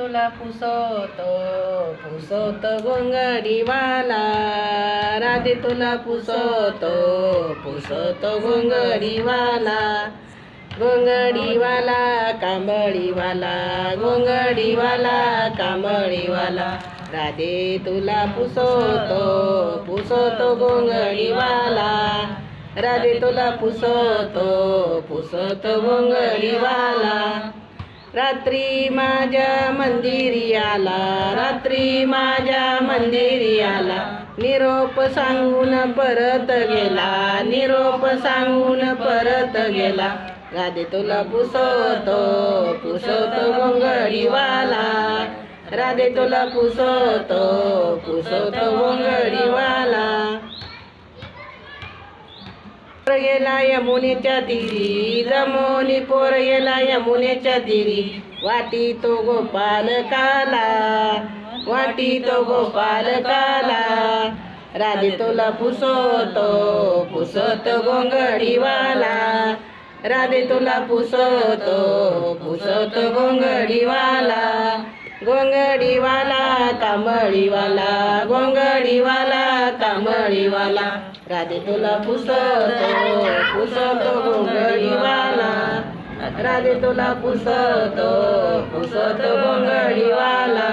तुला पुसवतो पुसवतो गोंगडीवाला राधे तुला पुसवतो पुसवतो गोंगडीवाला गोंगडीवाला कांबळीवाला. गोंगडीवाला कांबळीवाला. राधे तुला पुसवतो पुसवतो गोंगडीवाला राधे तुला पुसवतो पुसवतो गोंगडीवाला रात्री माझ्या मंदिरी आला रात्री माझ्या मंदिरी आला निरोप सांगून परत गेला निरोप सांगून परत गेला. राधे तुला पुसवतो पुसवतो गोंगडीवाला राधे तुला पुसवतो पुस गोंगडीवाला पोर गेला यमुनेच्या तिरी जमोनी पोर गेला यमुनेच्या तिरी वाटी तो गोपाल काला वाटी तो गोपाल काला राधे तुला पुसवतो पुसत गोंगडीवाला. राधे तुला पुसवतो पुसत गोंगडीवाला. गोंगडीवाला कांबळीवाला गोंगडीवाला. तांबळीवाला राधे तुला पुसतो पुसतो गोंगळीवाला राधे तुला पुसतो पुसतो गोंगळीवाला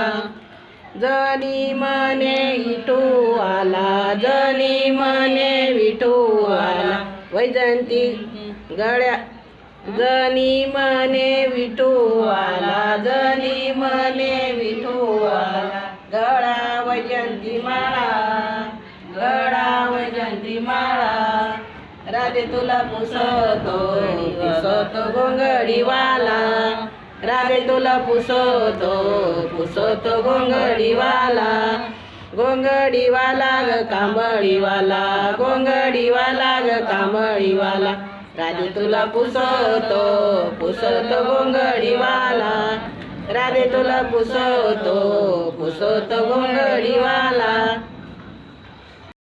जनी मने विठू आला जनी मने विठू आला. वैजंती गळ्या जनी मने विठू आला जनी मने विठू माळा. राधे तुला पुसवतो पुसतो गोंगडीवाला. राधे तुला पुसवतो पुसवतो गोंगडीवाला. गोंगडीवाला ग कांबळीवाला गोंगडीवाला ग कांबळीवाला. राधे तुला पुसवतो पुसतो गोंगडीवाला. राधे तुला पुसवतो पुसवतो गोंगडीवाला.